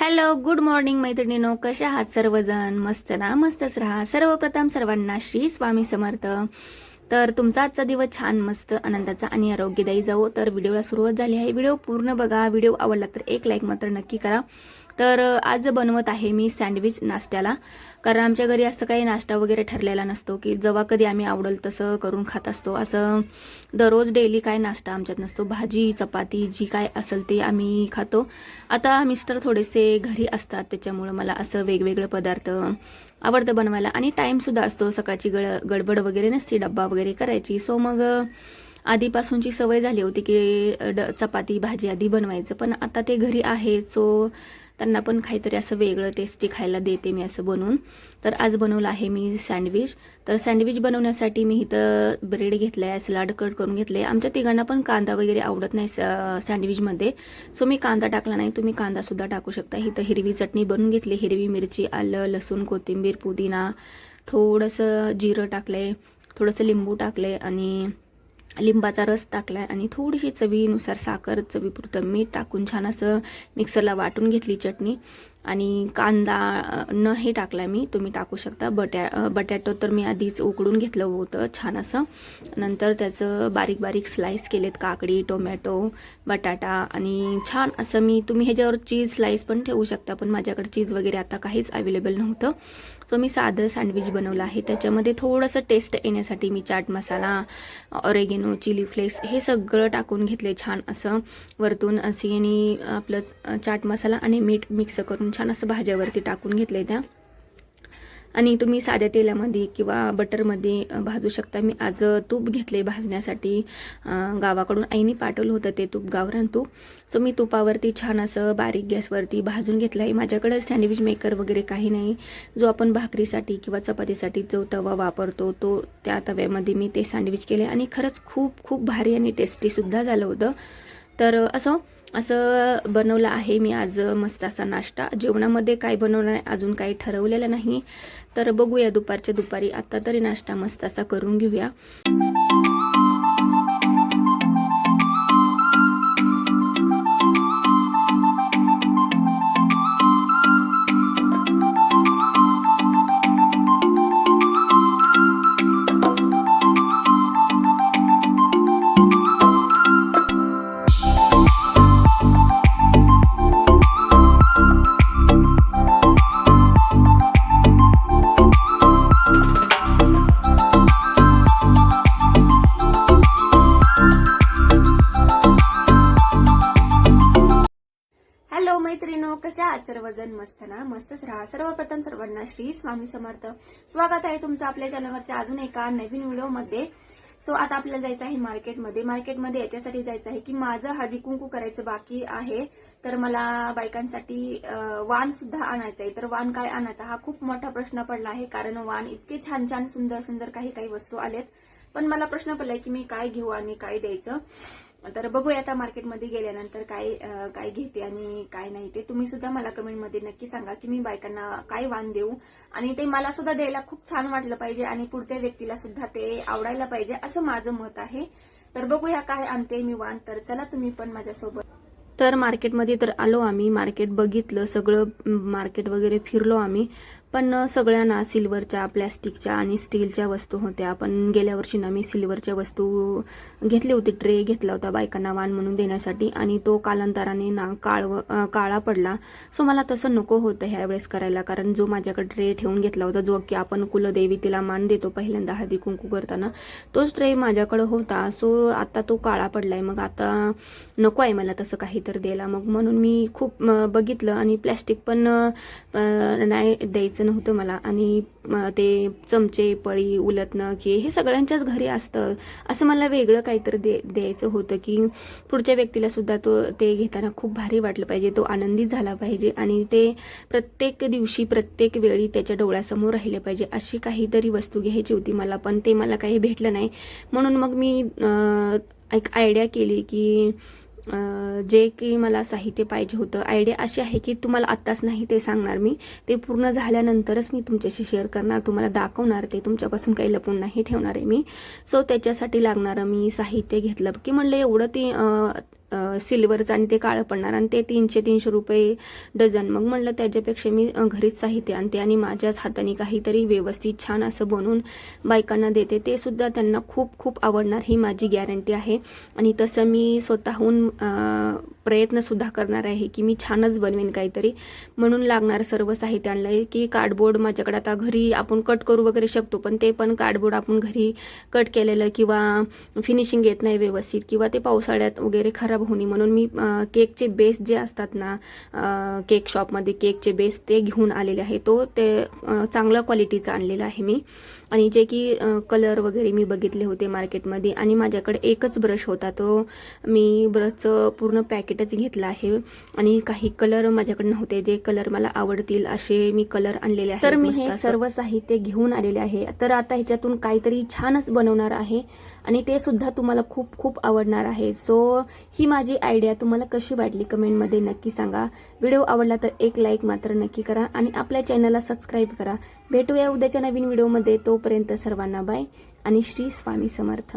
Hello good morning मैत्रिणीनो. कशा आहात सर्वजण? मस्त ना? मस्तच राहा. सर्वप्रथम सर्वांना श्री स्वामी समर्थ. तर तुमचा आजचा दिवस छान मस्त आनंदाचा आणि आरोग्यदायी जावो. तर व्हिडिओला सुरुवात झाली आहे. व्हिडिओ पूर्ण बघा. व्हिडिओ आवडला तर एक लाईक मात्र नक्की करा. तर आज बनवत आहे मी सँडविच नाश्त्याला. कारण आमच्या घरी असं काही नाश्ता वगैरे ठरलेला नसतो की जेव्हा कधी आम्ही आवडेल तसं करून खात असतो. असं दररोज डेली काय नाश्ता आमच्यात नसतो. भाजी चपाती जी काय असेल ते आम्ही खातो. आता मिस्टर थोडेसे घरी असतात त्याच्यामुळं मला असं वेगवेगळे पदार्थ आवडतं बनवायला. आणि टाईमसुद्धा असतो. सकाळची गड गडबड वगैरे नसते. डब्बा वगैरे करायची. सो मग आधीपासूनची सवय झाली होती की ड चपाती भाजी आधी बनवायचं. पण आता ते घरी आहे. सो त्यांना पण काहीतरी असं वेगळं टेस्टी खायला देते मी असं बनवून. तर आज बनवलं आहे मी सँडविच तर सँडविच बनवण्यासाठी मी इथं ब्रेड घेतलं आहे सलाड कट करून घेतले आमच्या तिघांना पण कांदा वगैरे आवडत नाही सँडविचमध्ये सो मी कांदा टाकला नाही तुम्ही कांदासुद्धा टाकू शकता. इथं हिरवी चटणी बनवून घेतली. हिरवी मिरची आलं लसूण कोथिंबीर पुदिना. थोडंसं जिरं टाकलं थोडंसं लिंबू टाकले आणि लिंबाचा रस टाकलाय आणि थोडीशी चवीनुसार साखर चवीपुरतं मीठ टाकून छान असं मिक्सरला वाटून घेतली चटणी. आणि कांदा न हे टाकला मी तुम्ही टाकू शकता. बट्या बटॅटो तर मी आधीच उकडून घेतलं होतं छान असं. नंतर त्याचं बारीक बारीक स्लाईस केलेत काकडी टोमॅटो बटाटा आणि छान असं मी तुम्ही ह्याच्यावर चीज स्लाईस पण ठेवू शकता पण माझ्याकडे चीज वगैरे आता काहीच अवेलेबल नव्हतं. सो मी साधं सँडविच बनवलं आहे. त्याच्यामध्ये थोडंसं टेस्ट येण्यासाठी मी chaat masala oregano chilli flakes हे सगळं टाकून घेतले छान असं. वरतून असे आणि आपलं चाट मसाला आणि मीठ मिक्स करून छान असं भाज्यावरती टाकून घेतले त्या. आणि तुम्ही साध्या तेलामध्ये किंवा बटरमध्ये भाजू शकता. मी आज तूप घेतले भाजण्यासाठी. गावाकडून आईने पाठवलं होतं ते तूप गावरान तूप. सो मी तुपावरती छान असं बारीक गॅसवरती भाजून घेतलं आहे माझ्याकडे सँडविच मेकर वगैरे काही नाही. जो आपण भाकरीसाठी किंवा चपातीसाठी जो तवा वापरतो तो त्या तव्यामध्ये मी ते सँडविच केले आणि खरंच खूप खूप भारी आणि टेस्टीसुद्धा झालं होतं. तर असं असं बनवलं आहे मी आज मस्त असा नाश्ता. जेवणामध्ये काय बनवणार आहे अजून काही ठरवलेलं नाही. तर बघूया दुपारच्या दुपारी आता तरी नाश्ता मस्त असा करून घेऊया. मैत्रिनो कशा सर्वजण मस्त ना? मस्तच राहा. सर्वप्रथम सर्वांना श्री स्वामी समर्थ. स्वागत आहे तुमचं आपल्या चॅनलवरच्या अजून एका नवीन व्हिडिओमध्ये. सो आता आपल्याला जायचं आहे मार्केटमध्ये. मार्केटमध्ये याच्यासाठी जायचं आहे की माझं हळदी कुंकू करायचं बाकी आहे. तर मला बायकांसाठी अं, वाण सुद्धा आणायचं आहे. तर वाण काय आणायचा? हा खूप मोठा प्रश्न पडला आहे. कारण वाण इतके छान छान सुंदर सुंदर काही काही वस्तू आलेत. पण मला प्रश्न पडलाय की मी काय घेऊ आणि काय द्यायचं? तर बघूया आता मार्केटमध्ये गेल्यानंतर काय काय घेते आणि काय नाही ते. तुम्ही सुद्धा मला कमेंटमध्ये नक्की सांगा की मी बायकांना काय वाण देऊ. आणि ते मला सुद्धा द्यायला खूप छान वाटलं पाहिजे आणि पुढच्या व्यक्तीला सुद्धा ते आवडायला पाहिजे असं माझं मत आहे. तर बघूया काय आणते मी वाण. तर चला तुम्ही पण माझ्यासोबत. तर मार्केटमध्ये तर आलो आम्ही. मार्केट बघितलं सगळं मार्केट वगैरे फिरलो आम्ही. पण सगळ्यांना सिल्वरच्या प्लॅस्टिकच्या आणि स्टीलच्या वस्तू होत्या. पण गेल्या वर्षी ना मी सिल्वरच्या वस्तू घेतली होती. ट्रे घेतला होता बायकांना वाण म्हणून देण्यासाठी आणि तो कालांतराने ना काळ काळा पडला. सो मला तसं नको होतं ह्यावेळेस करायला कारण जो माझ्याकडे ट्रे ठेवून घेतला होता जो की आपण कुलदेवी तिला मान देतो पहिल्यांदा हळदी कुंकू करताना तोच ट्रे माझ्याकडं होता. सो आता तो काळा पडलाय. मग आता नको आहे मला तसं काहीतरी द्यायला. मग म्हणून मी खूप बघितलं आणि प्लॅस्टिक पण नाही द्यायचं. नव्हतं मला. आणि ते चमचे पळी उलटणं की हे सगळ्यांच्याच घरी असतं. असं मला वेगळं काहीतरी दे द्यायचं होतं की पुढच्या व्यक्तीला सुद्धा तो ते घेताना खूप भारी वाटलं पाहिजे. तो आनंदित झाला पाहिजे आणि ते प्रत्येक दिवशी प्रत्येक वेळी त्याच्या डोळ्यासमोर राहिले पाहिजे. अशी काहीतरी वस्तू घ्यायची होती मला पण ते मला काही भेटलं नाही. म्हणून मग मी एक आयडिया केली की जे की मला साहित्य पाहिजे होतं. आयडिया अशी आहे की तुम्हाला आत्ताच नाही ते सांगणार मी. ते पूर्ण झाल्यानंतरच मी तुमच्याशी शेअर करणार तुम्हाला दाखवणार ते तुमच्यापासून काही लपून नाही ठेवणार आहे मी. सो त्याच्यासाठी लागणारं मी साहित्य घेतलं. की म्हणलं एवढं ते सिल्वरचं आणि ते काळं पडणार आणि ते तीनशे तीनशे रुपये डझन. मग म्हणलं त्याच्यापेक्षा मी घरीच साहित्य आणते आणि माझ्याच हाताने काहीतरी व्यवस्थित छान असं बनवून बायकांना देते. ते सुद्धा त्यांना खूप खूप आवडणार ही माझी गॅरंटी आहे. आणि तसं मी स्वतःहून प्रयत्नसुद्धा करणार आहे की मी छानच बनवेन काहीतरी. म्हणून लागणार सर्व साहित्य आणलं आहे की कार्डबोर्ड माझ्याकडे आता घरी आपण कट करू वगैरे शकतो पण ते पण कार्डबोर्ड आपण घरी कट केलेलं किंवा फिनिशिंग येत नाही व्यवस्थित किंवा ते पावसाळ्यात वगैरे खराब होणे. म्हणून मी केकचे बेस जे असतात ना केक शॉपमध्ये केकचे बेस ते घेऊन आलेले आहे. तो ते चांगल्या क्वालिटीचा आणलेला आहे मी. आणि जे की कलर वगैरे मी बघितले होते मार्केटमध्ये आणि माझ्याकडे एकच ब्रश होता तो मी ब्रशचं पूर्ण पॅकेटच घेतला आहे. आणि काही कलर माझ्याकडे नव्हते जे कलर मला आवडतील असे मी कलर आणलेले आहेत तर मी हे सर्व साहित्य घेऊन आलेले आहे. तर आता ह्याच्यातून काहीतरी छानच बनवणार आहे आणि ते सुद्धा तुम्हाला खूप खूप आवडणार आहे. सो ही माझी आयडिया तुम्हाला कशी वाटली कमेंटमध्ये नक्की सांगा. व्हिडिओ आवडला तर एक लाईक मात्र नक्की करा आणि आपल्या चॅनलला सबस्क्राईब करा. भेटूया उद्याच्या नवीन व्हिडिओमध्ये. तोपर्यंत सर्वांना बाय आणि श्री स्वामी समर्थ.